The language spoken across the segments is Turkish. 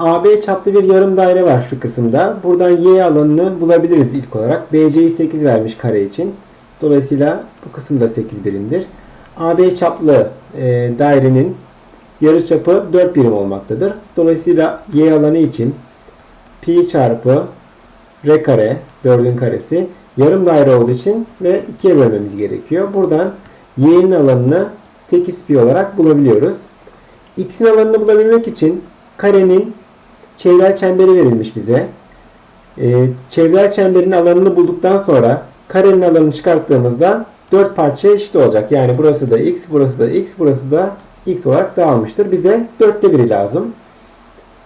AB çaplı bir yarım daire var şu kısımda. Buradan Y alanını bulabiliriz ilk olarak. BC'yi 8 vermiş kare için. Dolayısıyla bu kısım da 8 birimdir. AB çaplı e, dairenin yarıçapı 4 birim olmaktadır. Dolayısıyla Y alanı için pi çarpı r kare 4'ün karesi yarım daire olduğu için ve 2'ye bölmemiz gerekiyor. Buradan y'nin alanını 8 pi olarak bulabiliyoruz. x'in alanını bulabilmek için karenin çevrel çemberi verilmiş bize. Ee, çevrel çemberin alanını bulduktan sonra karenin alanını çıkarttığımızda 4 parçaya eşit olacak. Yani burası da x, burası da x, burası da x olarak dağılmıştır. Bize 4'te 1'i lazım.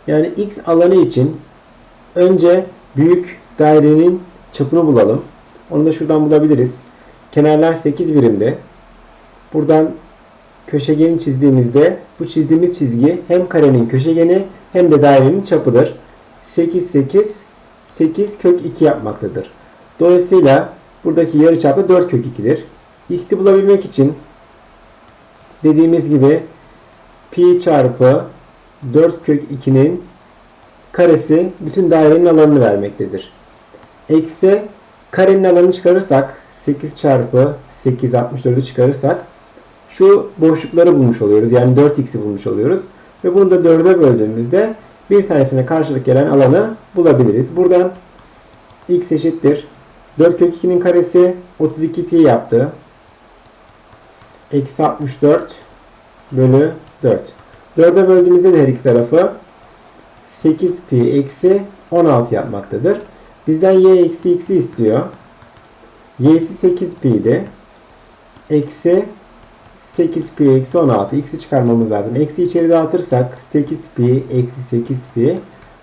Yani x alanı için önce büyük dairenin çapını bulalım. Onu da şuradan bulabiliriz. Kenarlar 8 birimde. Buradan köşegeni çizdiğimizde bu çizdiğimiz çizgi hem karenin köşegeni hem de dairenin çapıdır. 8 8 8 kök 2 yapmaktadır. Dolayısıyla buradaki yarıçapı 4 kök 2'dir. X'i bulabilmek için dediğimiz gibi pi çarpı 4 kök 2'nin karesi bütün dairenin alanını vermektedir. Eksi karenin alanını çıkarırsak 8 çarpı 8 64'ü çıkarırsak şu boşlukları bulmuş oluyoruz. Yani 4x'i bulmuş oluyoruz. Ve bunu da 4'e böldüğümüzde bir tanesine karşılık gelen alanı bulabiliriz. Buradan x eşittir. 4 kök 2'nin karesi 32 pi yaptı. Eksi 64 bölü 4. 4'e böldüğümüzde de her iki tarafı 8 pi eksi 16 yapmaktadır. Bizden y eksi x'i istiyor. y'si 8 pi'di. Eksi 8 pi eksi 16. x'i çıkarmamız lazım. Eksi içeri dağıtırsak 8 pi eksi 8 pi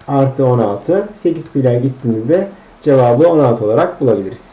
artı 16. 8 pi'ler gittiğimizde cevabı 16 olarak bulabiliriz.